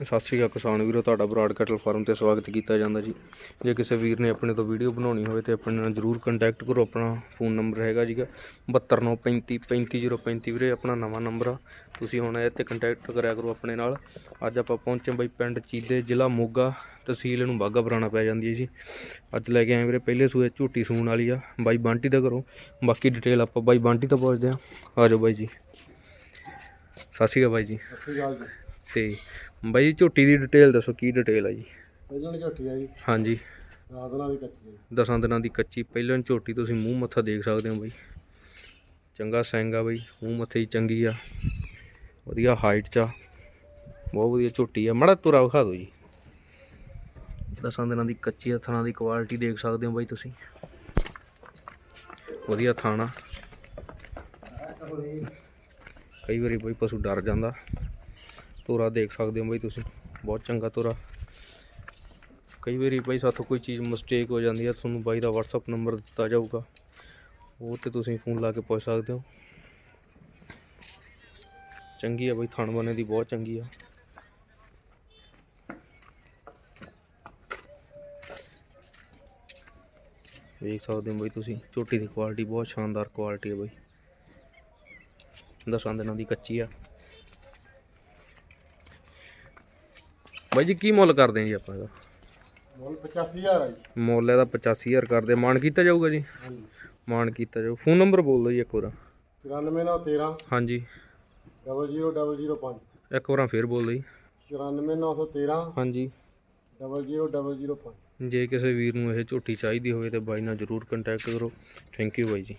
ਸਤਿ ਸ਼੍ਰੀ ਅਕਾਲ ਕਿਸਾਨ ਵੀਰੋ, ਤੁਹਾਡਾ ਬਰਾਡ ਕੈਟਲ ਫਾਰਮ ਤੇ ਸਵਾਗਤ ਕੀਤਾ ਜਾਂਦਾ ਜੀ। ਜੇ ਕਿਸੇ ਵੀਰ ਨੇ ਆਪਣੇ ਤੋਂ ਵੀਡੀਓ ਬਣਾਉਣੀ ਹੋਵੇ ਤੇ ਆਪਣੇ ਨਾਲ ਜਰੂਰ ਕੰਟੈਕਟ ਕਰੋ, ਆਪਣਾ ਫੋਨ ਨੰਬਰ ਹੈਗਾ ਜੀਗਾ 72935 35035 ਵੀਰੇ, ਆਪਣਾ ਨਵਾਂ ਨੰਬਰ ਆ। ਤੁਸੀਂ ਹੁਣ ਇਹ ਤੇ ਕੰਟੈਕਟ ਕਰਿਆ ਕਰੋ ਆਪਣੇ ਨਾਲ। ਅੱਜ ਆਪਾਂ ਪਹੁੰਚੇ ਬਈ ਪਿੰਡ ਚੀਦੇ ਜ਼ਿਲ੍ਹਾ ਮੋਗਾ, ਤਹਿਸੀਲ ਨੂੰ ਬਾਗਾ ਪੁਰਾਣਾ ਪੈ ਜਾਂਦੀ ਹੈ ਜੀ। ਅੱਜ ਲੈ ਕੇ ਆਏ ਵੀਰੇ, ਪਹਿਲੇ ਸੂਏ ਝੂਟੀ ਸੂਣ ਵਾਲੀ ਆ। ਬਾਈ ਬਾਂਟੀ ਦਾ ਕਰੋ ਬਾਕੀ ਡਿਟੇਲ ਆਪਾਂ ਬਾਈ ਬਾਂਟੀ ਤੋਂ ਪੁੱਛਦੇ ਆ ਆ ਜਾਓ ਬਾਈ ਜੀ। ਸਤਿ ਸ਼੍ਰੀ ਅਕਾਲ ਬਾਈ ਜੀ। ਸਤਿ ਸ਼੍ਰੀ ਅਕਾਲ ਜੀ। ਤੇ ਬਾਈ ਜੀ ਝੋਟੀ ਦੀ ਡਿਟੇਲ ਦੱਸੋ ਕੀ ਡਿਟੇਲ ਆ ਜੀ? ਪਹਿਲਾਂ ਝੋਟੀ ਆ ਜੀ। ਹਾਂਜੀ। ਨਾਲ ਦੀ ਕੱਚੀ ਹੈ ਦਸਾਂ ਦਿਨਾਂ ਦੀ ਕੱਚੀ। ਪਹਿਲਾਂ ਝੋਟੀ ਤੁਸੀਂ ਮੂੰਹ ਮੱਥਾ ਦੇਖ ਸਕਦੇ ਹੋ ਬਾਈ। ਚੰਗਾ ਸਿੰਘ ਆ ਬਾਈ ਮੂੰਹ ਮੱਥੇ ਹੀ ਚੰਗੀ ਆ। ਵਧੀਆ ਹਾਈਟ 'ਚ ਆ। ਬਹੁਤ ਵਧੀਆ ਝੋਟੀ ਆ। ਮੜਾ ਤੁਰਾ ਵਿਖਾ ਦਿਓ ਜੀ। ਦਸਾਂ ਦਿਨਾਂ ਦੀ ਕੱਚੀ ਆ ਥਣਾ ਦੀ ਕੁਆਲਿਟੀ ਦੇਖ ਸਕਦੇ ਹੋ ਬਾਈ ਤੁਸੀਂ। ਵਧੀਆ ਥਾਣਾ ਕਈ ਵਾਰੀ ਬਈ ਪਸ਼ੂ ਡਰ ਜਾਂਦਾ। ਤੋਰਾ ਦੇਖ ਸਕਦੇ ਹੋ ਬਈ ਤੁਸੀਂ, ਬਹੁਤ ਚੰਗਾ ਤੋਰਾ। ਕਈ ਵਾਰੀ ਬਈ ਸਾਥੋਂ ਕੋਈ ਚੀਜ਼ ਮਿਸਟੇਕ ਹੋ ਜਾਂਦੀ ਹੈ ਤੁਹਾਨੂੰ ਬਾਈ ਦਾ WhatsApp ਨੰਬਰ ਦਿੱਤਾ ਜਾਊਗਾ। ਉਹ ਤੇ ਤੁਸੀਂ ਫੋਨ ਲਾ ਕੇ ਪੁੱਛ ਸਕਦੇ ਹੋ। ਚੰਗੀ ਆ ਬਈ, ਥਣ ਬਣੇ ਦੀ ਬਹੁਤ ਚੰਗੀ ਆ। ਦੇਖ ਸਕਦੇ ਹੋ ਬਈ ਤੁਸੀਂ, ਝੋਟੀ ਦੀ ਕੁਆਲਿਟੀ ਬਹੁਤ ਸ਼ਾਨਦਾਰ ਕੁਆਲਿਟੀ ਹੈ ਬਈ। ਦਸਾਂ ਦਿਨਾਂ ਦੀ ਕੱਚੀ ਆ। ਬਾਈ ਜੀ ਕੀ ਮੁੱਲ ਕਰਦੇ ਆ ਜੀ ਆਪਾਂ ਇਹਦਾ? ਮੁੱਲ 85000 ਆ ਜੀ। ਮੁੱਲ ਇਹਦਾ 85000 ਕਰਦੇ ਮਾਨ ਕੀਤਾ ਜਾਊਗਾ ਜੀ? ਹਾਂਜੀ। ਮਾਨ ਕੀਤਾ ਜਾਊ। ਫੋਨ ਨੰਬਰ ਬੋਲ ਦਿਓ ਜੀ ਇੱਕ ਵਾਰ। 94913 ਹਾਂਜੀ। 00005 ਇੱਕ ਵਾਰ ਫੇਰ ਬੋਲ ਦਿਓ ਜੀ। 94913 ਹਾਂਜੀ। 00005 ਜੇ ਕਿਸੇ ਵੀਰ ਨੂੰ ਇਹ ਝੋਟੀ ਚਾਹੀਦੀ ਹੋਵੇ ਤੇ ਬਾਈ ਨਾਲ ਜਰੂਰ ਕੰਟੈਕਟ ਕਰੋ। ਥੈਂਕ ਯੂ ਬਾਈ ਜੀ।